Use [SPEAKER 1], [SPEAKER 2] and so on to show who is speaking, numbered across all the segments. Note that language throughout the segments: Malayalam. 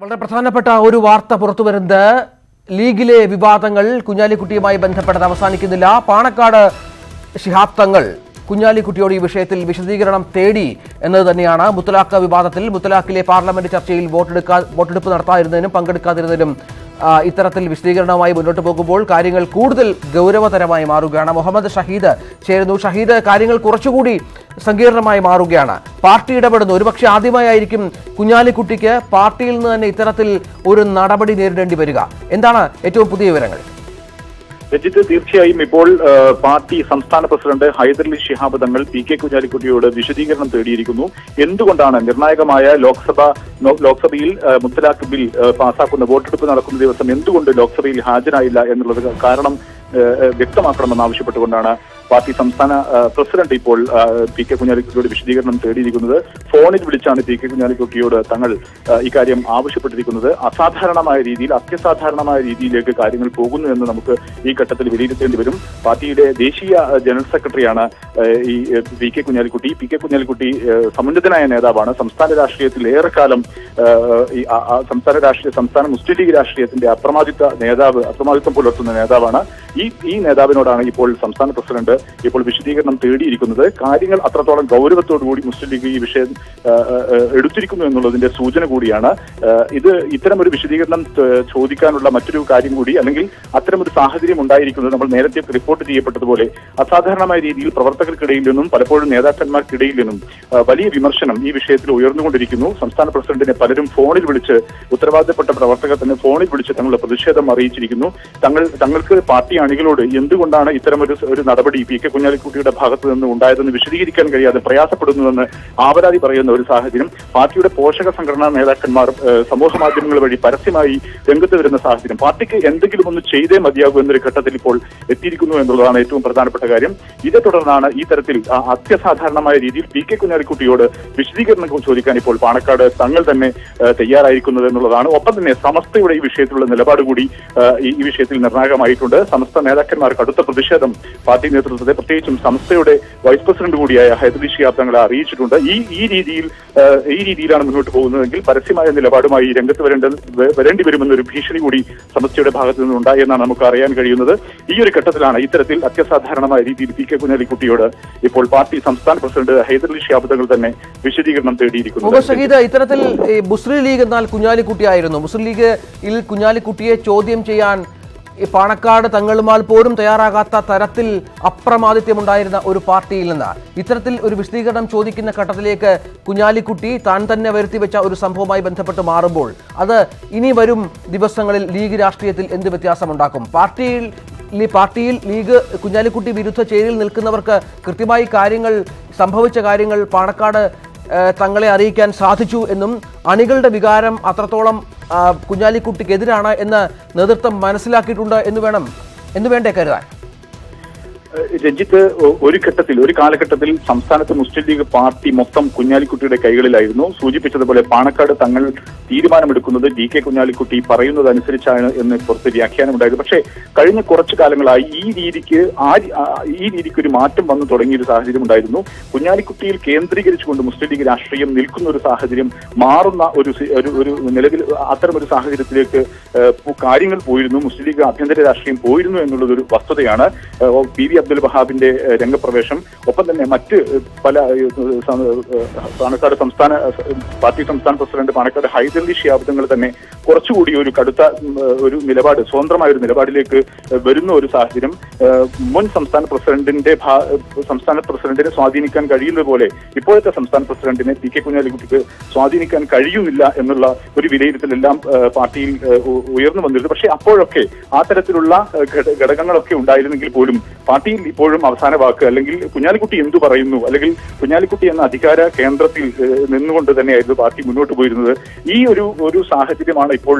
[SPEAKER 1] വളരെ പ്രധാനപ്പെട്ട ഒരു വാർത്ത പുറത്തു വരുന്നത്. ലീഗിലെ വിവാദങ്ങൾ കുഞ്ഞാലിക്കുട്ടിയുമായി ബന്ധപ്പെട്ടത് അവസാനിക്കുന്നില്ല. പാണക്കാട് ശിഹാബ് തങ്ങൾ കുഞ്ഞാലിക്കുട്ടിയോട് ഈ വിഷയത്തിൽ വിശദീകരണം തേടി എന്നത് തന്നെയാണ്. മുത്തലാഖ് വിവാദത്തിൽ മുത്തലാഖിലെ പാർലമെന്റ് ചർച്ചയിൽ വോട്ടെടുക്കാ വോട്ടെടുപ്പ് നടത്താതിരുന്നതിനും പങ്കെടുക്കാതിരുന്നതിനും ഇത്തരത്തിൽ വിശദീകരണവുമായി മുന്നോട്ട് പോകുമ്പോൾ കാര്യങ്ങൾ കൂടുതൽ ഗൗരവതരമായി മാറുകയാണ്. മുഹമ്മദ് ഷഹീദ് ചേരുന്നു. ഷഹീദ് കാര്യങ്ങൾ കുറച്ചുകൂടി സങ്കീർണമായി മാറുകയാണ്. പാർട്ടി ഇടപെടുന്നു. ഒരുപക്ഷെ ആദ്യമായായിരിക്കും കുഞ്ഞാലിക്കുട്ടിക്ക് പാർട്ടിയിൽ നിന്ന് തന്നെ ഇത്തരത്തിൽ ഒരു നടപടി നേരിടേണ്ടി വരിക. എന്താണ് ഏറ്റവും പുതിയ വിവരങ്ങൾ?
[SPEAKER 2] രഞ്ജിത്ത് തീർച്ചയായും ഇപ്പോൾ പാർട്ടി സംസ്ഥാന president Hyderali Shihab Thangal P K കുഞ്ഞാലിക്കുട്ടിയോട് വിശദീകരണം തേടിയിരിക്കുന്നു. എന്തുകൊണ്ടാണ് നിർണായകമായ ലോക്സഭ ലോക്സഭയിൽ മുത്തലാഖ് ബിൽ പാസാക്കുന്ന വോട്ടെടുപ്പ് നടക്കുന്ന ദിവസം എന്തുകൊണ്ട് ലോക്സഭയിൽ ഹാജരായില്ല എന്നുള്ളത് കാരണം വ്യക്തമാക്കണമെന്ന് ആവശ്യപ്പെട്ടുകൊണ്ടാണ് പാർട്ടി സംസ്ഥാന പ്രസിഡന്റ് ഇപ്പോൾ പി കെ കുഞ്ഞാലിക്കുട്ടിയോട് വിശദീകരണം തേടിയിരിക്കുന്നത്. ഫോണിൽ വിളിച്ചാണ് പി കെ കുഞ്ഞാലിക്കുട്ടിയോട് തങ്ങൾ ഇക്കാര്യം ആവശ്യപ്പെട്ടിരിക്കുന്നത്. അസാധാരണമായ രീതിയിൽ അത്യസാധാരണമായ രീതിയിലേക്ക് കാര്യങ്ങൾ പോകുന്നു എന്ന് നമുക്ക് ഈ ഘട്ടത്തിൽ വിലയിരുത്തേണ്ടി വരും. പാർട്ടിയുടെ ദേശീയ ജനറൽ സെക്രട്ടറിയാണ് ഈ P K Kunhalikutty. P K Kunhalikutty സമുന്നതനായ നേതാവാണ്. സംസ്ഥാന രാഷ്ട്രീയത്തിൽ ഏറെക്കാലം സംസ്ഥാന രാഷ്ട്രീയ സംസ്ഥാന മുസ്ലിം ലീഗ് രാഷ്ട്രീയത്തിന്റെ അപ്രമാദിത്വ നേതാവ് അപ്രമാദിത്വം പുലർത്തുന്ന നേതാവാണ്. ഈ ഈ നേതാവിനോടാണ് ഇപ്പോൾ സംസ്ഥാന പ്രസിഡന്റ് ഇപ്പോൾ വിശദീകരണം തേടിയിരിക്കുന്നത്. കാര്യങ്ങൾ അത്രത്തോളം ഗൗരവത്തോടുകൂടി മുസ്ലിം ലീഗ് ഈ വിഷയം എടുത്തിരിക്കുന്നു എന്നുള്ളതിന്റെ സൂചന കൂടിയാണ്. ഇത് ഇത്തരമൊരു വിശദീകരണം ചോദിക്കാനുള്ള മറ്റൊരു കാര്യം കൂടി അല്ലെങ്കിൽ അത്തരമൊരു സാഹചര്യം ഉണ്ടായിരിക്കുന്നത് നമ്മൾ നേരത്തെ റിപ്പോർട്ട് ചെയ്യപ്പെട്ടതുപോലെ അസാധാരണമായ രീതിയിൽ പ്രവർത്തകർക്കിടയിൽ നിന്നും പലപ്പോഴും നേതാക്കന്മാർക്കിടയിൽ നിന്നും വലിയ വിമർശനം ഈ വിഷയത്തിൽ ഉയർന്നുകൊണ്ടിരിക്കുന്നു. സംസ്ഥാന പ്രസിഡന്റിനെ പലരും ഫോണിൽ വിളിച്ച് ഉത്തരവാദിത്തപ്പെട്ട പ്രവർത്തകർ തന്നെ ഫോണിൽ വിളിച്ച് തങ്ങളുടെ പ്രതിഷേധം അറിയിച്ചിരിക്കുന്നു. തങ്ങൾ തങ്ങൾക്ക് പാർട്ടി അണികളോട് എന്തുകൊണ്ടാണ് ഇത്തരമൊരു ഒരു നടപടി പി കെ കുഞ്ഞാലിക്കുട്ടിയുടെ ഭാഗത്തു നിന്ന് ഉണ്ടായതെന്ന് വിശദീകരിക്കാൻ കഴിയാതെ പ്രയാസപ്പെടുന്നുവെന്ന് ആവരാതി പറയുന്ന ഒരു സാഹചര്യം. പാർട്ടിയുടെ പോഷക സംഘടനാ നേതാക്കന്മാർ സമൂഹ മാധ്യമങ്ങൾ വഴി പരസ്യമായി രംഗത്ത് വരുന്ന സാഹചര്യം. പാർട്ടിക്ക് എന്തെങ്കിലും ഒന്ന് ചെയ്തേ മതിയാകൂ എന്നൊരു ഘട്ടത്തിൽ ഇപ്പോൾ എത്തിയിരിക്കുന്നു എന്നുള്ളതാണ് ഏറ്റവും പ്രധാനപ്പെട്ട കാര്യം. ഇതേ തുടർന്നാണ് ഈ തരത്തിൽ അത്യസാധാരണമായ രീതിയിൽ പി കെ കുഞ്ഞാലിക്കുട്ടിയോട് വിശദീകരണം ചോദിക്കാൻ ഇപ്പോൾ പാണക്കാട് തങ്ങൾ തന്നെ തയ്യാറായിരിക്കുന്നത് എന്നുള്ളതാണ്. ഒപ്പം തന്നെ സമസ്തയുടെ ഈ വിഷയത്തിലുള്ള നിലപാട് കൂടി ഈ വിഷയത്തിൽ നിർണായകമായിട്ടുണ്ട്. സമസ്ത നേതാക്കന്മാർക്ക് അടുത്ത പ്രതിഷേധം പാർട്ടി നേതൃത്വത്തെ പ്രത്യേകിച്ചും സംസ്ഥയുടെ വൈസ് പ്രസിഡന്റ് കൂടിയായ ഹൈദരി ഷിയാബ് തങ്ങളെ അറിയിച്ചിട്ടുണ്ട്. ഈ ഈ രീതിയിൽ ഈ രീതിയിലാണ് മുന്നോട്ട് പോകുന്നതെങ്കിൽ പരസ്യമായ നിലപാടുമായി രംഗത്ത് വരേണ്ട വരേണ്ടി വരുമെന്നൊരു ഭീഷണി കൂടി സമസ്തയുടെ ഭാഗത്തു നിന്നുണ്ടായി എന്നാണ് നമുക്ക് അറിയാൻ കഴിയുന്നത്. ഈ ഒരു ഘട്ടത്തിലാണ് ഇത്തരത്തിൽ അത്യസാധാരണമായ രീതിയിൽ പി കെ കുഞ്ഞാലിക്കുട്ടിയോട് ഇപ്പോൾ പാർട്ടി സംസ്ഥാന പ്രസിഡന്റ് ഹൈദരലി ഷിയാബ് തങ്ങൾ തന്നെ വിശദീകരണം
[SPEAKER 1] ഷഹീദ് ഇത്തരത്തിൽ മുസ്ലിം ലീഗ് എന്നാൽ കുഞ്ഞാലിക്കുട്ടിയായിരുന്നു. മുസ്ലിം ലീഗിൽ കുഞ്ഞാലിക്കുട്ടിയെ ചോദ്യം ചെയ്യാൻ ഈ പാണക്കാട് തങ്ങളുമാൽ പോലും തയ്യാറാകാത്ത തരത്തിൽ അപ്രമാദിത്യമുണ്ടായിരുന്ന ഒരു പാർട്ടിയിൽ നിന്ന് ഇത്തരത്തിൽ ഒരു വിശദീകരണം ചോദിക്കുന്ന ഘട്ടത്തിലേക്ക് കുഞ്ഞാലിക്കുട്ടി താൻ തന്നെ വരുത്തിവെച്ച ഒരു സംഭവവുമായി ബന്ധപ്പെട്ട് മാറുമ്പോൾ അത് ഇനി വരും ദിവസങ്ങളിൽ ലീഗ് രാഷ്ട്രീയത്തിൽ എന്ത് വ്യത്യാസമുണ്ടാക്കും? പാർട്ടിയിൽ പാർട്ടിയിൽ ലീഗ് കുഞ്ഞാലിക്കുട്ടി വിരുദ്ധ ചേരിയിൽ നിൽക്കുന്നവർക്ക് കൃത്യമായി കാര്യങ്ങൾ സംഭവിച്ച കാര്യങ്ങൾ പാണക്കാട് തങ്ങളെ അറിയിക്കാൻ സാധിച്ചു എന്നും അണികളുടെ വികാരം അത്രത്തോളം കുഞ്ഞാലിക്കുട്ടിക്കെതിരാണ് എന്ന് നേതൃത്വം മനസ്സിലാക്കിയിട്ടുണ്ട് എന്ന് വേണം എന്ന് വേണ്ടേ കരുതാൻ.
[SPEAKER 2] രഞ്ജിത്ത് ഒരു ഘട്ടത്തിൽ ഒരു കാലഘട്ടത്തിൽ സംസ്ഥാനത്ത് മുസ്ലിം ലീഗ് പാർട്ടി മൊത്തം കുഞ്ഞാലിക്കുട്ടിയുടെ കൈകളിലായിരുന്നു. സൂചിപ്പിച്ചതുപോലെ പാണക്കാട് തങ്ങൾ തീരുമാനമെടുക്കുന്നത് ഡി കെ കുഞ്ഞാലിക്കുട്ടി പറയുന്നത് അനുസരിച്ചാണ് എന്ന് പുറത്ത് വ്യാഖ്യാനമുണ്ടായത്. പക്ഷേ കഴിഞ്ഞ കുറച്ചു കാലങ്ങളായി ഈ രീതിക്ക് ആ ഈ രീതിക്ക് ഒരു മാറ്റം വന്നു തുടങ്ങിയ ഒരു സാഹചര്യം ഉണ്ടായിരുന്നു കുഞ്ഞാലിക്കുട്ടിയിൽ കേന്ദ്രീകരിച്ചുകൊണ്ട് മുസ്ലിം ലീഗ് രാഷ്ട്രീയം നിൽക്കുന്ന ഒരു സാഹചര്യം മാറുന്ന ഒരു ഒരു നിലവിൽ അത്തരം ഒരു സാഹചര്യത്തിലേക്ക് കാര്യങ്ങൾ പോയിരുന്നു. മുസ്ലിം ലീഗ് ആഭ്യന്തര രാഷ്ട്രീയം പോയിരുന്നു എന്നുള്ളത് ഒരു വസ്തുതയാണ് പി വി അബ്ദുൽ വഹാബിന്റെ രംഗപ്രവേശം. ഒപ്പം തന്നെ മറ്റ് പല പാണക്കാട് സംസ്ഥാന പാർട്ടി സംസ്ഥാന പ്രസിഡന്റ് പാണക്കാട് ഹൈദരലി ഷിയാബ്ദങ്ങൾ തന്നെ കുറച്ചുകൂടി ഒരു കടുത്ത ഒരു നിലപാട് സ്വതന്ത്രമായ ഒരു നിലപാടിലേക്ക് വരുന്ന ഒരു സാഹചര്യം. മുൻ സംസ്ഥാന പ്രസിഡന്റിന്റെ സംസ്ഥാന പ്രസിഡന്റിനെ സ്വാധീനിക്കാൻ കഴിയുന്നത് പോലെ ഇപ്പോഴത്തെ സംസ്ഥാന പ്രസിഡന്റിനെ പി കെ കുഞ്ഞാലിക്കുട്ടിക്ക് സ്വാധീനിക്കാൻ കഴിയുന്നില്ല എന്നുള്ള ഒരു വിലയിരുത്തലെല്ലാം പാർട്ടിയിൽ ഉയർന്നു വന്നിരുന്നു. പക്ഷേ അപ്പോഴൊക്കെ ആ തരത്തിലുള്ള ഘടകങ്ങളൊക്കെ ഉണ്ടായിരുന്നെങ്കിൽ പോലും പാർട്ടിയിൽ ഇപ്പോഴും അവസാന വാക്ക് അല്ലെങ്കിൽ കുഞ്ഞാലിക്കുട്ടി എന്തു പറയുന്നു അല്ലെങ്കിൽ കുഞ്ഞാലിക്കുട്ടി എന്ന അധികാര കേന്ദ്രത്തിൽ നിന്നുകൊണ്ട് തന്നെയായിരുന്നു പാർട്ടി മുന്നോട്ട് പോയിരുന്നത്. ഈ ഒരു ഒരു സാഹചര്യമാണ് ഇപ്പോൾ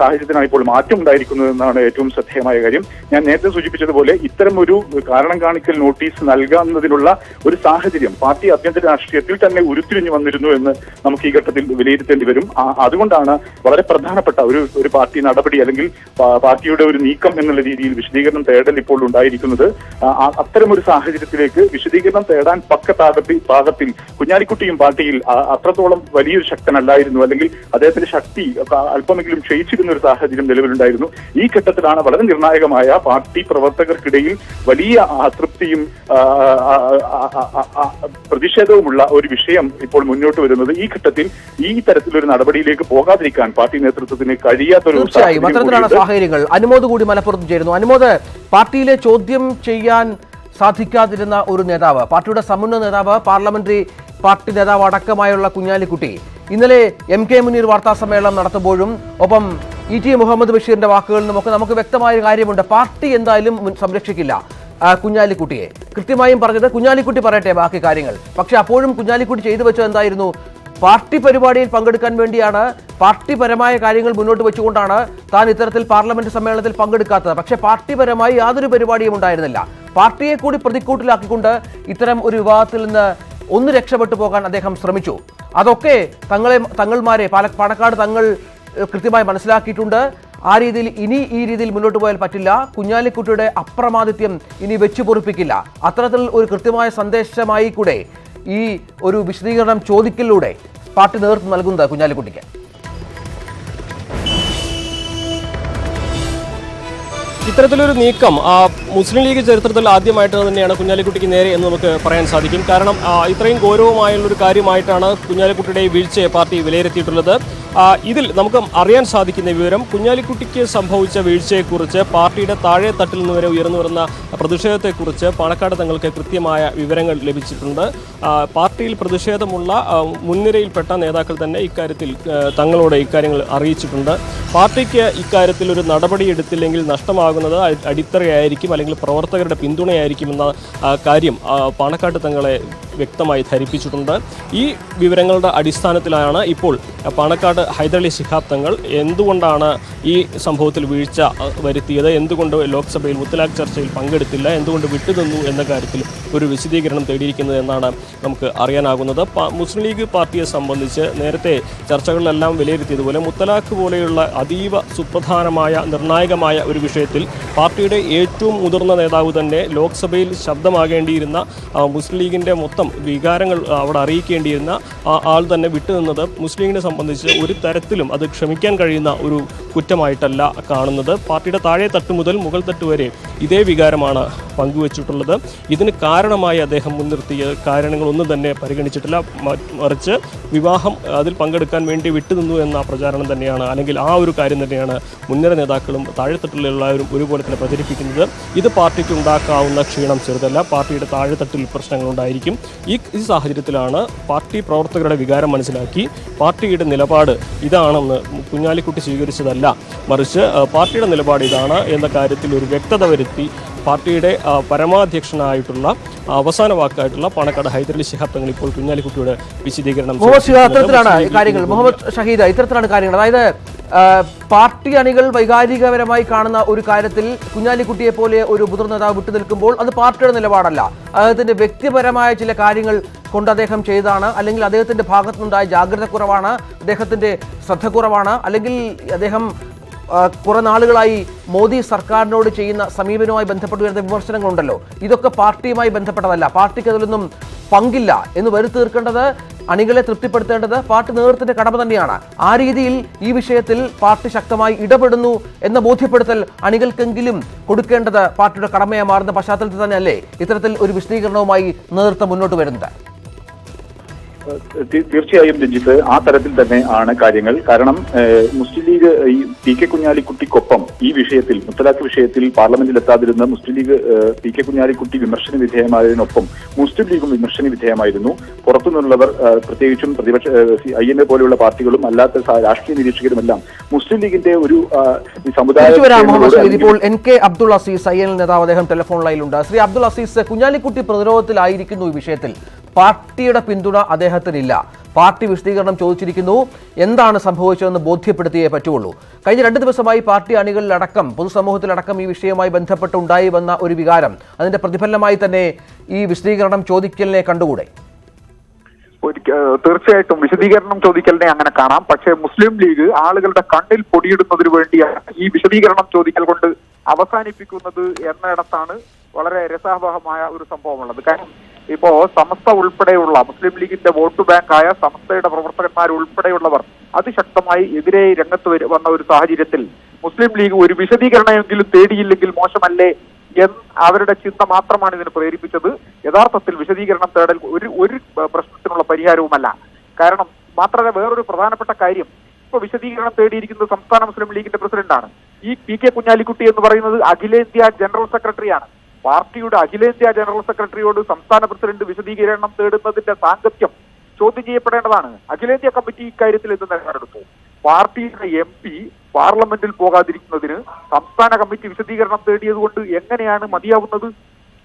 [SPEAKER 2] സാഹചര്യത്തിനാണ് ഇപ്പോൾ മാറ്റം ഉണ്ടായിരിക്കുന്നതെന്നാണ് ഏറ്റവും ശ്രദ്ധേയമായ കാര്യം. ഞാൻ നേരത്തെ സൂചിപ്പിച്ചതുപോലെ ഇത്തരം ഒരു കാരണം കാണിക്കൽ നോട്ടീസ് നൽകാവുന്നതിനുള്ള ഒരു സാഹചര്യം പാർട്ടി ആഭ്യന്തര രാഷ്ട്രീയത്തിൽ തന്നെ ഉരുത്തിരിഞ്ഞു വന്നിരുന്നു എന്ന് നമുക്ക് ഈ ഘട്ടത്തിൽ വിലയിരുത്തേണ്ടി വരും. അതുകൊണ്ടാണ് വളരെ പ്രധാനപ്പെട്ട ഒരു ഒരു പാർട്ടി നടപടി അല്ലെങ്കിൽ പാർട്ടിയുടെ ഒരു നീക്കം എന്നുള്ള രീതിയിൽ വിശദീകരണം തേടൽ ഇപ്പോൾ ഉണ്ടായിരിക്കുന്നത്. ആ, ഒരു അത്തരമൊരു സാഹചര്യത്തിലേക്ക് വിശദീകരണം തേടാൻ പക്ക പാകത്തിൽ പാകത്തിൽ കുഞ്ഞാലിക്കുട്ടിയും പാർട്ടിയിൽ അത്രത്തോളം വലിയൊരു ശക്തനല്ലായിരുന്നു. അല്ലെങ്കിൽ അദ്ദേഹത്തിന്റെ ശക്തി അല്പമെങ്കിലും ക്ഷയിച്ചിരുന്ന ഒരു സാഹചര്യം നിലവിലുണ്ടായിരുന്നു. ഈ ഘട്ടത്തിലാണ് വളരെ നിർണായകമായ പാർട്ടി പ്രവർത്തകർക്കിടയിൽ വലിയ അതൃപ്തിയും പ്രതിഷേധവുമുള്ള ഒരു വിഷയം ഇപ്പോൾ മുന്നോട്ട് വരുന്നത്. ഈ ഘട്ടത്തിൽ ഈ തരത്തിലൊരു നടപടിയിലേക്ക് പോകാതിരിക്കാൻ പാർട്ടി നേതൃത്വത്തിന് കഴിയാത്തൊരു
[SPEAKER 1] തീർച്ചയായും.
[SPEAKER 2] സാഹചര്യം
[SPEAKER 1] അത്തരത്തിലാണ്
[SPEAKER 2] കൂടിയുണ്ട്.
[SPEAKER 1] സാഹചര്യങ്ങൾ. അനുമോദ് കൂടി മലപ്പുറത്ത് ചേരുന്നു. അനുമോദ് പാർട്ടിയിലെ ചോദ്യം ചെയ്യാൻ സാധിക്കാതിരുന്ന ഒരു നേതാവ്. പാർട്ടിയുടെ സമുന്ന നേതാവ് പാർലമെന്ററി പാർട്ടി നേതാവ് അടക്കമായുള്ള കുഞ്ഞാലിക്കുട്ടി ഇന്നലെ എം കെ മുനീർ വാർത്താ സമ്മേളനം നടത്തുമ്പോഴും ഒപ്പം ഇ ടി മുഹമ്മദ് ബഷീറിന്റെ വാക്കുകളിൽ നിന്നുമൊക്കെ നമുക്ക് വ്യക്തമായ കാര്യമുണ്ട്. പാർട്ടി എന്തായാലും സംരക്ഷിക്കില്ല കുഞ്ഞാലിക്കുട്ടിയെ. കൃത്യമായും പറഞ്ഞത് കുഞ്ഞാലിക്കുട്ടി പറയട്ടെ ബാക്കി കാര്യങ്ങൾ. പക്ഷെ അപ്പോഴും കുഞ്ഞാലിക്കുട്ടി ചെയ്തു വെച്ചത് എന്തായിരുന്നു? പാർട്ടി പരിപാടിയിൽ പങ്കെടുക്കാൻ വേണ്ടിയാണ് പാർട്ടിപരമായ കാര്യങ്ങൾ മുന്നോട്ട് വെച്ചുകൊണ്ടാണ് താൻ ഇത്തരത്തിൽ പാർലമെന്റ് സമ്മേളനത്തിൽ പങ്കെടുക്കാത്തത്. പക്ഷേ പാർട്ടിപരമായി യാതൊരു പരിപാടിയും ഉണ്ടായിരുന്നില്ല. പാർട്ടിയെ കൂടി പ്രതിക്കൂട്ടിലാക്കിക്കൊണ്ട് ഇത്തരം ഒരു വിവാദത്തിൽ നിന്ന് ഒന്ന് രക്ഷപ്പെട്ടു പോകാൻ അദ്ദേഹം ശ്രമിച്ചു. അതൊക്കെ തങ്ങളെ തങ്ങൾമാരെ പാല പാണക്കാട് തങ്ങൾ കൃത്യമായി മനസ്സിലാക്കിയിട്ടുണ്ട്. ആ രീതിയിൽ ഇനി ഈ രീതിയിൽ മുന്നോട്ട് പോയാൽ പറ്റില്ല. കുഞ്ഞാലിക്കുട്ടിയുടെ അപ്രമാദിത്യം ഇനി വെച്ചു പൊറിപ്പിക്കില്ല. അത്തരത്തിൽ ഒരു കൃത്യമായ സന്ദേശമായി കൂടെ ഈ ഒരു വിശദീകരണം ചോദിക്കലിലൂടെ പാർട്ടി നേതൃത്വം നൽകുന്നത് കുഞ്ഞാലിക്കുട്ടിക്ക്.
[SPEAKER 3] ഇത്തരത്തിലൊരു നീക്കം മുസ്ലിം ലീഗ് ചരിത്രത്തിൽ ആദ്യമായിട്ട് തന്നെയാണ് കുഞ്ഞാലിക്കുട്ടിക്ക് നേരെ എന്ന് നമുക്ക് പറയാൻ സാധിക്കും. കാരണം ഇത്രയും ഗൗരവമായുള്ള ഒരു കാര്യമായിട്ടാണ് കുഞ്ഞാലിക്കുട്ടിയുടെ വീഴ്ചയെ പാർട്ടി വിലയിരുത്തിയിട്ടുള്ളത്. ഇതിൽ നമുക്ക് അറിയാൻ സാധിക്കുന്ന വിവരം കുഞ്ഞാലിക്കുട്ടിക്ക് സംഭവിച്ച വീഴ്ചയെക്കുറിച്ച് പാർട്ടിയുടെ താഴെ തട്ടിൽ നിന്ന് വരെ ഉയർന്നു വരുന്ന പ്രതിഷേധത്തെക്കുറിച്ച് പാണക്കാട് തങ്ങൾക്ക് കൃത്യമായ വിവരങ്ങൾ ലഭിച്ചിട്ടുണ്ട്. പാർട്ടിയിൽ പ്രതിഷേധമുള്ള മുൻനിരയിൽപ്പെട്ട നേതാക്കൾ തന്നെ ഇക്കാര്യത്തിൽ തങ്ങളോട് ഇക്കാര്യങ്ങൾ അറിയിച്ചിട്ടുണ്ട്. പാർട്ടിക്ക് ഇക്കാര്യത്തിൽ ഒരു നടപടി എടുത്തില്ലെങ്കിൽ നഷ്ടമാകുന്നത് അ- അടിത്തറയായിരിക്കും അല്ലെങ്കിൽ പ്രവർത്തകരുടെ പിന്തുണയായിരിക്കും എന്ന കാര്യം പാണക്കാട്ട് തങ്ങളെ വ്യക്തമായി ധരിപ്പിച്ചിട്ടുണ്ട്. ഈ വിവരങ്ങളുടെ അടിസ്ഥാനത്തിലാണ് ഇപ്പോൾ പാണക്കാട് ഹൈദരലി ശിഹാബ് തങ്ങൾ എന്തുകൊണ്ടാണ് ഈ സംഭവത്തിൽ വീഴ്ച വരുത്തിയത്? എന്തുകൊണ്ട് ലോക്സഭയിൽ മുത്തലാഖ് ചർച്ചയിൽ പങ്കെടുത്തില്ല? എന്തുകൊണ്ട് വിട്ടുതന്നു എന്ന കാര്യത്തിൽ ഒരു വിശദീകരണം തേടിയിരിക്കുന്നത് എന്നാണ് നമുക്ക് അറിയാനാകുന്നത്. മുസ്ലിം ലീഗ് പാർട്ടിയെ സംബന്ധിച്ച് നേരത്തെ ചർച്ചകളിലെല്ലാം വിലയിരുത്തിയതുപോലെ മുത്തലാഖ് പോലെയുള്ള അതീവ സുപ്രധാനമായ നിർണായകമായ ഒരു വിഷയത്തിൽ പാർട്ടിയുടെ ഏറ്റവും മുതിർന്ന നേതാവ് തന്നെ ലോക്സഭയിൽ ശബ്ദമാകേണ്ടിയിരുന്ന മുസ്ലിം ലീഗിന്റെ മൊത്തം വികാരങ്ങൾ അവിടെ അറിയിക്കേണ്ടിയിരുന്ന ആൾ തന്നെ വിട്ടുനിന്നത് മുസ്ലിം ലീഗിനെ സംബന്ധിച്ച് ഒരു തരത്തിലും അത് ക്ഷമിക്കാൻ കഴിയുന്ന ഒരു കുറ്റമായിട്ടല്ല കാണുന്നത്. പാർട്ടിയുടെ താഴെ തട്ട് മുതൽ മുകൾ തട്ട് വരെ ഇതേ വികാരമാണ് പങ്കുവച്ചിട്ടുള്ളത്. ഇതിന് കാരണമായി അദ്ദേഹം മുൻനിർത്തിയ കാരണങ്ങളൊന്നും തന്നെ പരിഗണിച്ചിട്ടില്ല. മറിച്ച് വിവാഹം അതിൽ പങ്കെടുക്കാൻ വേണ്ടി വിട്ടുനിന്നു എന്ന പ്രചാരണം തന്നെയാണ് അല്ലെങ്കിൽ ആ ഒരു കാര്യം തന്നെയാണ് മുൻനിര നേതാക്കളും താഴെത്തട്ടിലുള്ള എല്ലാവരും ഒരുപോലെ തന്നെ പ്രചരിപ്പിക്കുന്നത്. ഇത് പാർട്ടിക്ക് ഉണ്ടാക്കാവുന്ന ക്ഷീണം ചെറുതല്ല. പാർട്ടിയുടെ താഴെത്തട്ടിൽ പ്രശ്നങ്ങൾ ഉണ്ടായിരിക്കും ഈ ഈ സാഹചര്യത്തിലാണ് പാർട്ടി പ്രവർത്തകരുടെ വികാരം മനസ്സിലാക്കി പാർട്ടിയുടെ നിലപാട് ഇതാണെന്ന് കുഞ്ഞാലിക്കുട്ടി സ്വീകരിച്ചതല്ല. മറിച്ച് പാർട്ടിയുടെ നിലപാട് ഇതാണ് എന്ന കാര്യത്തിൽ ഒരു വ്യക്തത വരുത്തി പാർട്ടിയുടെ പരമാധ്യക്ഷനായിട്ടുള്ള അവസാന വാക്കായിട്ടുള്ള പാണക്കാട് ഹൈദരലി ശിഹാബ് തങ്ങൾ ഇപ്പോൾ കുഞ്ഞാലിക്കുട്ടിയുടെ വിശദീകരണം
[SPEAKER 1] കാര്യങ്ങൾ. മുഹമ്മദ് ഷഹീദ് ഇത്തരത്തിലാണ് കാര്യങ്ങൾ. അതായത് പാർട്ടി അണികൾ വൈകാരികപരമായി കാണുന്ന ഒരു കാര്യത്തിൽ കുഞ്ഞാലിക്കുട്ടിയെ പോലെ ഒരു മുതിർന്ന നേതാവ് വിട്ടു നിൽക്കുമ്പോൾ അത് പാർട്ടിയുടെ നിലപാടല്ല. അദ്ദേഹത്തിന്റെ വ്യക്തിപരമായ ചില കാര്യങ്ങൾ കൊണ്ട് അദ്ദേഹം ചെയ്തതാണ്. അല്ലെങ്കിൽ അദ്ദേഹത്തിന്റെ ഭാഗത്തുനിന്നുണ്ടായ ജാഗ്രത കുറവാണ് അദ്ദേഹത്തിന്റെ ശ്രദ്ധ കുറവാണ്. അല്ലെങ്കിൽ അദ്ദേഹം കുറെ നാളുകളായി മോദി സർക്കാരിനോട് ചെയ്യുന്ന സമീപനവുമായി ബന്ധപ്പെട്ട് വരുന്ന വിമർശനങ്ങളുണ്ടല്ലോ. ഇതൊക്കെ പാർട്ടിയുമായി ബന്ധപ്പെട്ടതല്ല. പാർട്ടിക്ക് അതിലൊന്നും പങ്കില്ല എന്ന് വരുത്തി തീർക്കേണ്ടത് അണികളെ തൃപ്തിപ്പെടുത്തേണ്ടത് പാർട്ടി നേതൃത്വത്തിന്റെ കടമ തന്നെയാണ്. ആ രീതിയിൽ ഈ വിഷയത്തിൽ പാർട്ടി ശക്തമായി ഇടപെടുന്നു എന്ന ബോധ്യപ്പെടുത്തൽ അണികൾക്കെങ്കിലും കൊടുക്കേണ്ടത് പാർട്ടിയുടെ കടമയായി മാറുന്ന പശ്ചാത്തലത്തിൽ തന്നെയല്ലേ? ഇത്തരത്തിൽ ഒരു വിശദീകരണവുമായി നേതൃത്വം മുന്നോട്ട് വരുന്നത്.
[SPEAKER 2] തീർച്ചയായും രഞ്ജിത്ത് ആ തരത്തിൽ തന്നെ ആണ് കാര്യങ്ങൾ. കാരണം മുസ്ലിം ലീഗ് ഈ പി കെ കുഞ്ഞാലിക്കുട്ടിക്കൊപ്പം ഈ വിഷയത്തിൽ മുത്തലാഖ് വിഷയത്തിൽ പാർലമെന്റിൽ എത്താതിരുന്ന മുസ്ലിം ലീഗ് പി കെ കുഞ്ഞാലിക്കുട്ടി വിമർശന വിധേയമായതിനൊപ്പം മുസ്ലിം ലീഗും വിമർശന വിധേയമായിരുന്നു. പുറത്തുനിന്നുള്ളവർ പ്രത്യേകിച്ചും പ്രതിപക്ഷ ഐ എൻ എ പോലെയുള്ള പാർട്ടികളും അല്ലാത്ത രാഷ്ട്രീയ നിരീക്ഷകരുമെല്ലാം മുസ്ലിം ലീഗിന്റെ ഒരു സമുദായം
[SPEAKER 1] N K Abdul Azeez I N നേതാവ് അദ്ദേഹം ടെലിഫോൺ ലൈനിലുണ്ട്. ശ്രീ അബ്ദുൾ അസീസ് കുഞ്ഞാലിക്കുട്ടി പ്രതിരോധത്തിലായിരിക്കുന്നു ഈ വിഷയത്തിൽ. പാർട്ടിയുടെ പിന്തുണ അദ്ദേഹത്തിനില്ല. പാർട്ടി വിശദീകരണം ചോദിച്ചിരിക്കുന്നു എന്താണ് സംഭവിച്ചതെന്ന് ബോധ്യപ്പെടുത്തിയേ പറ്റുള്ളൂ. കഴിഞ്ഞ രണ്ട് ദിവസമായി പാർട്ടി അണികളിലടക്കം പൊതുസമൂഹത്തിലടക്കം ഈ വിഷയവുമായി ബന്ധപ്പെട്ട് ഉണ്ടായി വന്ന ഒരു വികാരം അതിന്റെ പ്രതിഫലനമായി തന്നെ ഈ വിശദീകരണം ചോദിക്കലിനെ കണ്ടുകൂടെ?
[SPEAKER 4] തീർച്ചയായിട്ടും വിശദീകരണം ചോദിക്കലിനെ അങ്ങനെ കാണാം. പക്ഷേ മുസ്ലിം ലീഗ് ആളുകളുടെ കണ്ണിൽ പൊടിയിടുന്നതിന് വേണ്ടിയാണ് ഈ വിശദീകരണം ചോദിക്കൽ കൊണ്ട് അവസാനിപ്പിക്കുന്നത് എന്നിടത്താണ് വളരെ രസാവഹമായ ഒരു സംഭവമുള്ളത്. കാരണം ഇപ്പോ സമസ്ത ഉൾപ്പെടെയുള്ള മുസ്ലിം ലീഗിന്റെ വോട്ട് ബാങ്ക് ആയ സമസ്തയുടെ പ്രവർത്തകന്മാർ ഉൾപ്പെടെയുള്ളവർ അതിശക്തമായി എതിരെ രംഗത്ത് വന്ന ഒരു സാഹചര്യത്തിൽ മുസ്ലിം ലീഗ് ഒരു വിശദീകരണമെങ്കിലും തേടിയില്ലെങ്കിൽ മോശമല്ലേ എന്ന് അവരുടെ ചിന്ത മാത്രമാണ് ഇതിന് പ്രേരിപ്പിച്ചത്. യഥാർത്ഥത്തിൽ വിശദീകരണം തേടൽ ഒരു ഒരു പ്രശ്നത്തിനുള്ള പരിഹാരവുമല്ല. കാരണം മാത്രമല്ല വേറൊരു പ്രധാനപ്പെട്ട കാര്യം. ഇപ്പൊ വിശദീകരണം തേടിയിരിക്കുന്നത് സംസ്ഥാന മുസ്ലിം ലീഗിന്റെ പ്രസിഡന്റാണ്. ഈ പി കെ കുഞ്ഞാലിക്കുട്ടി എന്ന് പറയുന്നത് അഖിലേന്ത്യാ ജനറൽ സെക്രട്ടറിയാണ്. പാർട്ടിയുടെ അഖിലേന്ത്യാ ജനറൽ സെക്രട്ടറിയോട് സംസ്ഥാന പ്രസിഡന്റ് വിശദീകരണം തേടുന്നതിന്റെ സാങ്കത്യം ചോദ്യം ചെയ്യപ്പെടേണ്ടതാണ്. അഖിലേന്ത്യാ കമ്മിറ്റി ഇക്കാര്യത്തിൽ എന്ത് നിലപാടെടുത്തു? പാർട്ടിയുടെ എം പി പാർലമെന്റിൽ പോകാതിരിക്കുന്നതിന് സംസ്ഥാന കമ്മിറ്റി വിശദീകരണം തേടിയതുകൊണ്ട് എങ്ങനെയാണ് മതിയാവുന്നത്?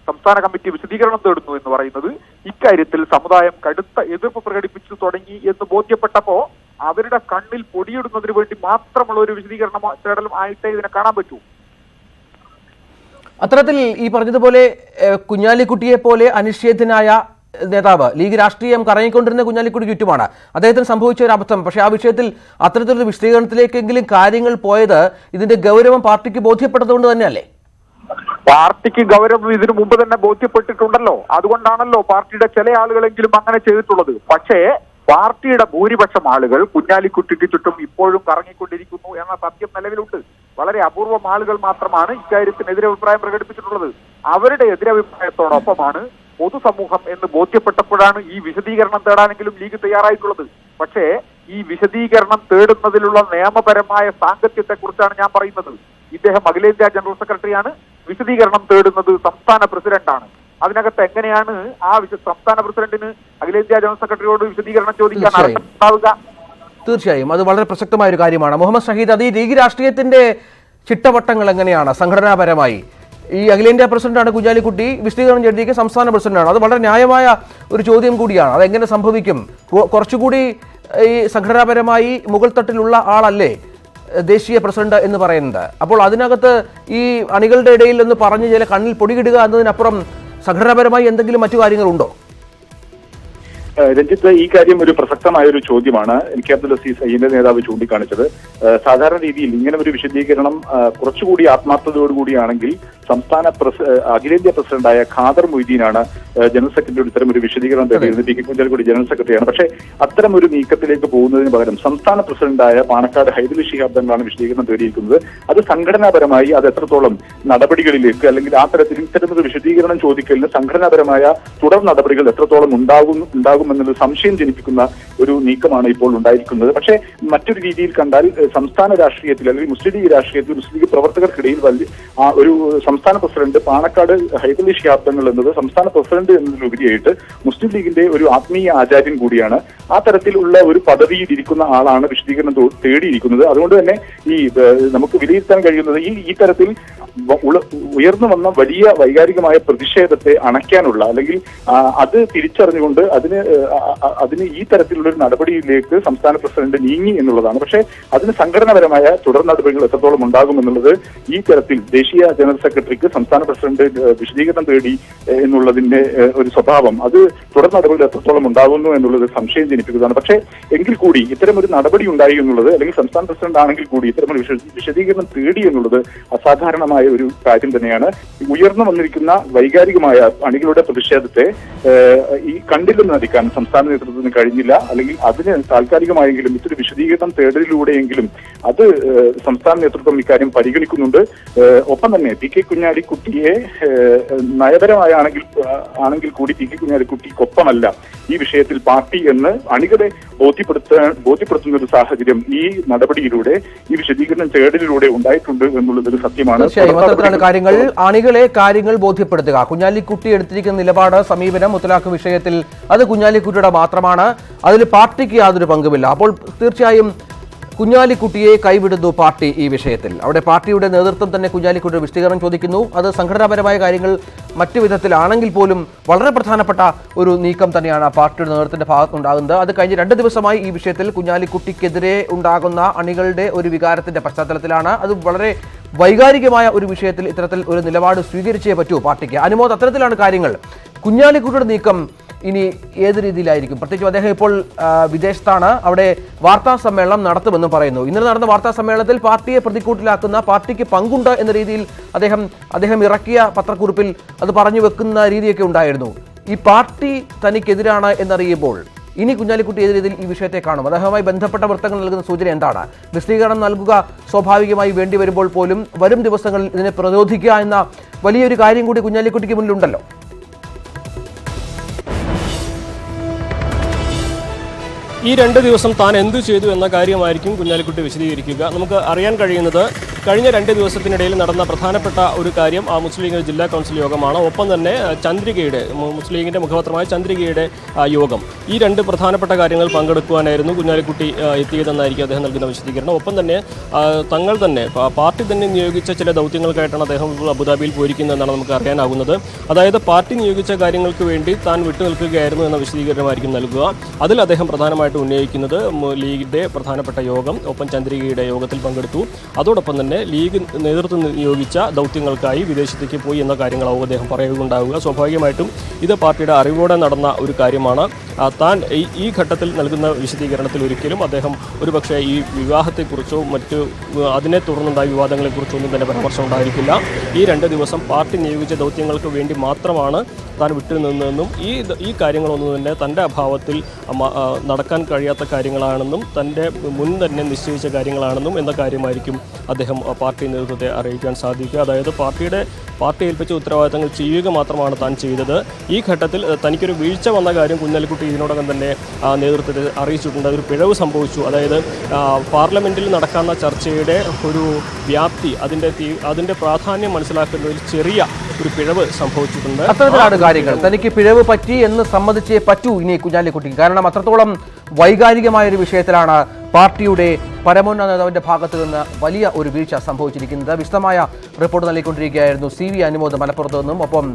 [SPEAKER 4] സംസ്ഥാന കമ്മിറ്റി വിശദീകരണം തേടുന്നു എന്ന് പറയുന്നത് ഇക്കാര്യത്തിൽ സമുദായം കടുത്ത എതിർപ്പ് പ്രകടിപ്പിച്ചു തുടങ്ങി എന്ന് ബോധ്യപ്പെട്ടപ്പോ അവരുടെ കണ്ണിൽ പൊടിയിടുന്നതിന് വേണ്ടി മാത്രമുള്ള ഒരു വിശദീകരണം തേടലും ആയിട്ടേ ഇതിനെ കാണാൻ പറ്റൂ.
[SPEAKER 1] അത്തരത്തിൽ ഈ പറഞ്ഞതുപോലെ കുഞ്ഞാലിക്കുട്ടിയെ പോലെ അനിശ്ചയത്തിനായ നേതാവ് ലീഗ് രാഷ്ട്രീയം കറങ്ങിക്കൊണ്ടിരുന്ന കുഞ്ഞാലിക്കുടി ചുറ്റുമാണ്. അദ്ദേഹത്തിന് സംഭവിച്ച ഒരു അബദ്ധം. പക്ഷേ ആ വിഷയത്തിൽ അത്തരത്തിലൊരു വിശദീകരണത്തിലേക്കെങ്കിലും കാര്യങ്ങൾ പോയത് ഇതിന്റെ ഗൗരവം പാർട്ടിക്ക് ബോധ്യപ്പെട്ടതുകൊണ്ട് തന്നെയല്ലേ?
[SPEAKER 4] പാർട്ടിക്ക് ഗൗരവം ഇതിനു മുമ്പ് തന്നെ ബോധ്യപ്പെട്ടിട്ടുണ്ടല്ലോ. അതുകൊണ്ടാണല്ലോ പാർട്ടിയുടെ ചില ആളുകളെങ്കിലും അങ്ങനെ ചെയ്തിട്ടുള്ളത്. പക്ഷേ പാർട്ടിയുടെ ഭൂരിപക്ഷം ആളുകൾ കുഞ്ഞാലിക്കുട്ടിക്ക് ചുറ്റും ഇപ്പോഴും കറങ്ങിക്കൊണ്ടിരിക്കുന്നു എന്ന സത്യം നിലവിലുണ്ട്. വളരെ അപൂർവം ആളുകൾ മാത്രമാണ് ഇക്കാര്യത്തിനെതിരെ അഭിപ്രായം പ്രകടിപ്പിച്ചിട്ടുള്ളത്. അവരുടെ എതിരഭിപ്രായത്തോടൊപ്പമാണ് പൊതുസമൂഹം എന്ന് ബോധ്യപ്പെട്ടപ്പോഴാണ് ഈ വിശദീകരണം തേടാനെങ്കിലും ലീഗ് തയ്യാറായിട്ടുള്ളത്. പക്ഷേ ഈ വിശദീകരണം തേടുന്നതിലുള്ള നിയമപരമായ സാങ്കത്യത്തെ കുറിച്ചാണ് ഞാൻ പറയുന്നത്. ഇദ്ദേഹം അഖിലേന്ത്യാ ജനറൽ സെക്രട്ടറിയാണ്. വിശദീകരണം തേടുന്നത് സംസ്ഥാന പ്രസിഡന്റാണ്. അതിനകത്ത് എങ്ങനെയാണ് ആ വിശ- സംസ്ഥാന പ്രസിഡന്റിന് അഖിലേന്ത്യാ ജനറൽ സെക്രട്ടറിയോട് വിശദീകരണം ചോദിക്കാൻ
[SPEAKER 1] തീർച്ചയായും. തീർച്ചയായും. അത് വളരെ പ്രസക്തമായ ഒരു കാര്യമാണ്. മുഹമ്മദ് ഷഹീദ് അത് ഈ ലീഗ് രാഷ്ട്രീയത്തിന്റെ ചിട്ടവട്ടങ്ങൾ എങ്ങനെയാണ്? സംഘടനാപരമായി. ഈ അഖിലേന്ത്യാ പ്രസിഡന്റാണ് കുഞ്ഞാലിക്കുട്ടി വിശദീകരണം ചെയ്തിരിക്കുക സംസ്ഥാന പ്രസിഡന്റാണ്. അത് വളരെ ന്യായമായ ഒരു ചോദ്യം കൂടിയാണ്. അതെങ്ങനെ സംഭവിക്കും? കുറച്ചുകൂടി ഈ സംഘടനാപരമായി മുകൾ തട്ടിലുള്ള ആളല്ലേ ദേശീയ പ്രസിഡന്റ് എന്ന് പറയുന്നത്. അപ്പോൾ അതിനകത്ത് ഈ അണികളുടെ ഇടയിൽ എന്ന് പറഞ്ഞ് ചില കണ്ണിൽ പൊടിയിടുക എന്നതിനപ്പുറം സംഘടനാപരമായി എന്തെങ്കിലും മറ്റു കാര്യങ്ങളുണ്ടോ?
[SPEAKER 2] രഞ്ജിത്ത് ഈ കാര്യം ഒരു പ്രസക്തമായ ഒരു ചോദ്യമാണ്. എൻ കെ അബ്ദുൽ അസീസ് ഐന്റെ നേതാവ് ചൂണ്ടിക്കാണിച്ചത്. സാധാരണ രീതിയിൽ ഇങ്ങനെ ഒരു വിശദീകരണം കുറച്ചുകൂടി ആത്മാർത്ഥതയോടുകൂടിയാണെങ്കിൽ സംസ്ഥാന പ്രസ് അഖിലേന്ത്യാ പ്രസിഡന്റായ ഖാദർ മൊയ്തീനാണ് ജനറൽ സെക്രട്ടറി ഇത്തരം ഒരു വിശദീകരണം തേടിയിരുന്നത് പി കെ കുഞ്ചാലിക്കുടി ജനറൽ സെക്രട്ടറിയാണ്. പക്ഷേ അത്തരം ഒരു നീക്കത്തിലേക്ക് പോകുന്നതിന് പകരം സംസ്ഥാന പ്രസിഡന്റായ പാണക്കാട് ഹൈദുൽ ശിഹാബ് തങ്ങളാണ് വിശദീകരണം തേടിയിരിക്കുന്നത്. അത് സംഘടനാപരമായി അത് എത്രത്തോളം നടപടികളിലേക്ക് അല്ലെങ്കിൽ ആ തരത്തിൽ ഒരു വിശദീകരണം ചോദിക്കലിന് സംഘടനാപരമായ തുടർ നടപടികൾ എത്രത്തോളം ഉണ്ടാകും ഉണ്ടാകുമെന്നുള്ള സംശയം ജനിപ്പിക്കുന്ന ഒരു നീക്കമാണ് ഇപ്പോൾ ഉണ്ടായിരിക്കുന്നത്. പക്ഷേ മറ്റൊരു രീതിയിൽ കണ്ടാൽ സംസ്ഥാന രാഷ്ട്രീയത്തിൽ അല്ലെങ്കിൽ മുസ്ലിം ലീഗ് രാഷ്ട്രീയത്തിൽ മുസ്ലിം ലീഗ് പ്രവർത്തകർക്കിടയിൽ വലിയ ഒരു സംസ്ഥാന പ്രസിഡന്റ് പാണക്കാട് ഹൈദലി ശിഹാബ് തങ്ങൾ എന്നത് സംസ്ഥാന പ്രസിഡന്റ് എന്നതിലുപരിയായിട്ട് മുസ്ലിം ലീഗിന്റെ ഒരു ആത്മീയ ആചാര്യൻ കൂടിയാണ്. ആ തരത്തിലുള്ള ഒരു പദവിയിൽ ഇരിക്കുന്ന ആളാണ് വിശദീകരണം തേടിയിരിക്കുന്നത്. അതുകൊണ്ട് തന്നെ ഈ നമുക്ക് വിലയിരുത്താൻ കഴിയുന്നത് ഈ ഈ തരത്തിൽ ഉയർന്നു വന്ന വലിയ വൈകാരികമായ പ്രതിഷേധത്തെ അണയ്ക്കാനുള്ള അല്ലെങ്കിൽ അത് തിരിച്ചറിഞ്ഞുകൊണ്ട് അതിന് അതിന് ഈ തരത്തിലുള്ള ഒരു നടപടിയിലേക്ക് സംസ്ഥാന പ്രസിഡന്റ് നീങ്ങി എന്നുള്ളതാണ്. പക്ഷേ അതിന് സംഘടനാപരമായ തുടർ നടപടികൾ എത്രത്തോളം ഉണ്ടാകും എന്നുള്ളത് ഈ തരത്തിൽ ദേശീയ ജനറൽ സെക്രട്ടറിക്ക് സംസ്ഥാന പ്രസിഡന്റ് വിശദീകരണം തേടി എന്നുള്ളതിന്റെ ഒരു സ്വഭാവം. അത് തുടർ നടപടികൾ എത്രത്തോളം ഉണ്ടാകുന്നു എന്നുള്ളത് സംശയം ജനിപ്പിക്കുന്നതാണ്. പക്ഷേ എങ്കിൽ കൂടി ഇത്തരം ഒരു നടപടി ഉണ്ടായി എന്നുള്ളത് അല്ലെങ്കിൽ സംസ്ഥാന പ്രസിഡന്റ് ആണെങ്കിൽ കൂടി ഇത്തരം ഒരു വിശദീകരണം തേടി എന്നുള്ളത് അസാധാരണമായ ഒരു കാര്യം തന്നെയാണ്. ഉയർന്നു വന്നിരിക്കുന്ന വൈകാരികമായ അണികളുടെ പ്രതിഷേധത്തെ ഈ കണ്ടില്ലെന്ന് നടിക്കാൻ സംസ്ഥാന നേതൃത്വത്തിന് കഴിഞ്ഞില്ല. അല്ലെങ്കിൽ അതിന് താൽക്കാലികമായെങ്കിലും ഇത്തിരി വിശദീകരണം തേടലിലൂടെയെങ്കിലും അത് സംസ്ഥാന നേതൃത്വം ഇക്കാര്യം പരിഗണിക്കുന്നുണ്ട്. ഒപ്പം തന്നെ പി കെ കുഞ്ഞാലിക്കുട്ടിയെ നയപരമായാണെങ്കിൽ നയപരമായ ആണെങ്കിൽ കൂടി പി കെ കുഞ്ഞാലിക്കുട്ടിക്കൊപ്പമല്ല ഈ വിഷയത്തിൽ പാർട്ടി എന്ന് അണികളെ ബോധ്യപ്പെടുത്താൻ ബോധ്യപ്പെടുത്തുന്ന ഒരു സാഹചര്യം ഈ നടപടിയിലൂടെ ഈ വിശദീകരണം തേടലിലൂടെ ഉണ്ടായിട്ടുണ്ട് എന്നുള്ളത് ഒരു സത്യമാണ്
[SPEAKER 1] കാര്യങ്ങൾ. അണികളെ കാര്യങ്ങൾ ബോധ്യപ്പെടുത്തുക. കുഞ്ഞാലിക്കുട്ടി എടുത്തിരിക്കുന്ന നിലപാട് സമീപനം മുത്തലാഖ് വിഷയത്തിൽ അത് കുഞ്ഞാലിക്കുട്ടിയുടെ മാത്രമാണ്. അതിൽ പാർട്ടിക്ക് യാതൊരു പങ്കുമില്ല. അപ്പോൾ തീർച്ചയായും കുഞ്ഞാലിക്കുട്ടിയെ കൈവിടുന്നു പാർട്ടി ഈ വിഷയത്തിൽ. അവിടെ പാർട്ടിയുടെ നേതൃത്വം തന്നെ കുഞ്ഞാലിക്കുട്ടിയുടെ വിശദീകരണം ചോദിക്കുന്നു. അത് സംഘടനാപരമായ കാര്യങ്ങൾ മറ്റു വിധത്തിലാണെങ്കിൽ പോലും വളരെ പ്രധാനപ്പെട്ട ഒരു നീക്കം തന്നെയാണ് പാർട്ടിയുടെ നേതൃത്വത്തിന്റെ ഭാഗത്തുണ്ടാകുന്നത് അത് കഴിഞ്ഞ് രണ്ട് ദിവസമായി ഈ വിഷയത്തിൽ കുഞ്ഞാലിക്കുട്ടിക്കെതിരെ ഉണ്ടാകുന്ന അണികളുടെ ഒരു വികാരത്തിന്റെ പശ്ചാത്തലത്തിലാണ്. അത് വളരെ വൈകാരികമായ ഒരു വിഷയത്തിൽ ഇത്തരത്തിൽ ഒരു നിലപാട് സ്വീകരിച്ചേ പറ്റൂ പാർട്ടിക്ക്. അനുമോദ് അത്തരത്തിലാണ് കാര്യങ്ങൾ. കുഞ്ഞാലിക്കുട്ടിയുടെ നീക്കം ഇനി ഏത് രീതിയിലായിരിക്കും? പ്രത്യേകിച്ച് അദ്ദേഹം ഇപ്പോൾ വിദേശത്താണ്. അവിടെ വാർത്താ സമ്മേളനം നടത്തുമെന്നും പറയുന്നു. ഇന്നലെ നടന്ന വാർത്താ സമ്മേളനത്തിൽ പാർട്ടിയെ പ്രതിക്കൂട്ടിലാക്കുന്ന പാർട്ടിക്ക് പങ്കുണ്ട് എന്ന രീതിയിൽ അദ്ദേഹം അദ്ദേഹം ഇറക്കിയ പത്രക്കുറിപ്പിൽ അത് പറഞ്ഞു വെക്കുന്ന രീതിയൊക്കെ ഉണ്ടായിരുന്നു. ഈ പാർട്ടി തനിക്കെതിരാണ് എന്നറിയുമ്പോൾ ഇനി കുഞ്ഞാലിക്കുട്ടി ഏത് രീതിയിൽ ഈ വിഷയത്തെ കാണും? അദ്ദേഹവുമായി ബന്ധപ്പെട്ട വൃത്തങ്ങൾ നൽകുന്ന സൂചന എന്താണ്? വിശദീകരണം നൽകുക സ്വാഭാവികമായി വേണ്ടി വരുമ്പോൾ പോലും വരും ദിവസങ്ങളിൽ ഇതിനെ പ്രതിരോധിക്കുക എന്ന വലിയൊരു കാര്യം കൂടി കുഞ്ഞാലിക്കുട്ടിക്ക് മുന്നിലുണ്ടല്ലോ.
[SPEAKER 3] ഈ രണ്ട് ദിവസം താൻ എന്തു ചെയ്തു എന്ന കാര്യമായിരിക്കും കുഞ്ഞാലിക്കുട്ടി വിശദീകരിക്കുക. നമുക്ക് അറിയാൻ കഴിയുന്നത് കഴിഞ്ഞ രണ്ട് ദിവസത്തിനിടയിൽ നടന്ന പ്രധാനപ്പെട്ട ഒരു കാര്യം ആ മുസ്ലിം ലീഗ് ജില്ലാ കൗൺസിൽ യോഗമാണ്. ഒപ്പം തന്നെ ചന്ദ്രികയുടെ മുസ്ലിം ലീഗിന്റെ മുഖപത്രമായ ചന്ദ്രികയുടെ യോഗം. ഈ രണ്ട് പ്രധാനപ്പെട്ട കാര്യങ്ങൾ പങ്കെടുക്കുവാനായിരുന്നു കുഞ്ഞാലിക്കുട്ടി എത്തിയതെന്നായിരിക്കും അദ്ദേഹം നൽകുന്ന വിശദീകരണം. ഒപ്പം തന്നെ തങ്ങൾ തന്നെ പാർട്ടി തന്നെ നിയോഗിച്ച ചില ദൗത്യങ്ങൾക്കായിട്ടാണ് അദ്ദേഹം അബുദാബിയിൽ പോയിരിക്കുന്നതെന്നാണ് നമുക്ക് അറിയാനാകുന്നത്. അതായത് പാർട്ടി നിയോഗിച്ച കാര്യങ്ങൾക്ക് വേണ്ടി താൻ വിട്ടുനിൽക്കുകയായിരുന്നു എന്ന വിശദീകരണമായിരിക്കും നൽകുക. അതിൽ അദ്ദേഹം പ്രധാനമായിട്ടും ഉന്നയിക്കുന്നത് ലീഗിന്റെ പ്രധാനപ്പെട്ട യോഗം ഒപ്പം ചന്ദ്രികയുടെ യോഗത്തിൽ പങ്കെടുത്തു. അതോടൊപ്പം തന്നെ ലീഗ് നേതൃത്വം നിയോഗിച്ച ദൗത്യങ്ങൾക്കായി വിദേശത്തേക്ക് പോയി എന്ന കാര്യങ്ങളാവും അദ്ദേഹം പറയുകയുണ്ടാവുക. സ്വാഭാവികമായിട്ടും ഇത് പാർട്ടിയുടെ അറിവോടെ നടന്ന ഒരു കാര്യമാണ്. താൻ ഈ- ഘട്ടത്തിൽ നൽകുന്ന വിശദീകരണത്തിൽ ഒരിക്കലും അദ്ദേഹം ഒരുപക്ഷെ ഈ വിവാഹത്തെക്കുറിച്ചോ മറ്റ് അതിനെ തുടർന്നുണ്ടായ വിവാദങ്ങളെക്കുറിച്ചോ ഒന്നും തന്നെ പരാമർശം ഉണ്ടായിരിക്കില്ല. ഈ രണ്ട് ദിവസം പാർട്ടി നിയോഗിച്ച ദൗത്യങ്ങൾക്ക് വേണ്ടി മാത്രമാണ് താൻ വിട്ടുനിന്നതെന്നും ഈ ഈ കാര്യങ്ങളൊന്നും തന്നെ തന്റെ അഭാവത്തിൽ നടക്കാൻ കഴിയാത്ത കാര്യങ്ങളാണെന്നും തന്റെ മുൻ തന്നെ നിശ്ചയിച്ച കാര്യങ്ങളാണെന്നും എന്ന കാര്യമായിരിക്കും അദ്ദേഹം പാർട്ടി നേതൃത്വത്തെ അറിയിക്കാൻ സാധിക്കുക. അതായത് പാർട്ടിയുടെ പാർട്ടി ഏൽപ്പിച്ച ഉത്തരവാദിത്തങ്ങൾ ചെയ്യുക മാത്രമാണ് താൻ ചെയ്തത്. ഈ ഘട്ടത്തിൽ തനിക്കൊരു വീഴ്ച വന്ന കാര്യം കുഞ്ഞാലിക്കുട്ടി ഇതിനോടകം തന്നെ നേതൃത്വത്തെ അറിയിച്ചിട്ടുണ്ട്. ഒരു പിഴവ് സംഭവിച്ചു. അതായത് പാർലമെന്റിൽ നടക്കുന്ന ചർച്ചയുടെ ഒരു വ്യാപ്തി അതിന്റെ അതിന്റെ പ്രാധാന്യം ഒരു ചെറിയ ഒരു പിഴവ് സംഭവിച്ചിട്ടുണ്ട്.
[SPEAKER 1] അത്തരത്തിലാണ് കാര്യങ്ങൾ. തനിക്ക് പിഴവ് പറ്റി എന്ന് സമ്മതിച്ചേ പറ്റൂ ഇനി കുഞ്ഞാലിക്കുട്ടിക്ക്. കാരണം അത്രത്തോളം വൈകാരികമായ ഒരു വിഷയത്തിലാണ് പാർട്ടിയുടെ പരമോന്നത നേതാവിന്റെ ഭാഗത്ത് നിന്ന് വലിയ ഒരു വീഴ്ച സംഭവിച്ചിരിക്കുന്നത്. വിശദമായ റിപ്പോർട്ട് നൽകിക്കൊണ്ടിരിക്കുകയായിരുന്നു സി വി അനുമോദ് മലപ്പുറത്ത് നിന്നും ഒപ്പം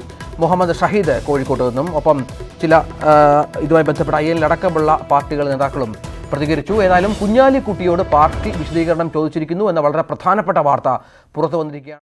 [SPEAKER 1] മുഹമ്മദ് ഷഹീദ് കോഴിക്കോട്ട് നിന്നും ഒപ്പം ചില ഇതുമായി ബന്ധപ്പെട്ട അയ്യലിലടക്കമുള്ള പാർട്ടികൾ നേതാക്കളും പ്രതികരിച്ചു. ഏതായാലും കുഞ്ഞാലിക്കുട്ടിയോട് പാർട്ടി വിശദീകരണം ചോദിച്ചിരിക്കുന്നു എന്ന വളരെ പ്രധാനപ്പെട്ട വാർത്ത പുറത്തു വന്നിരിക്കുകയാണ്.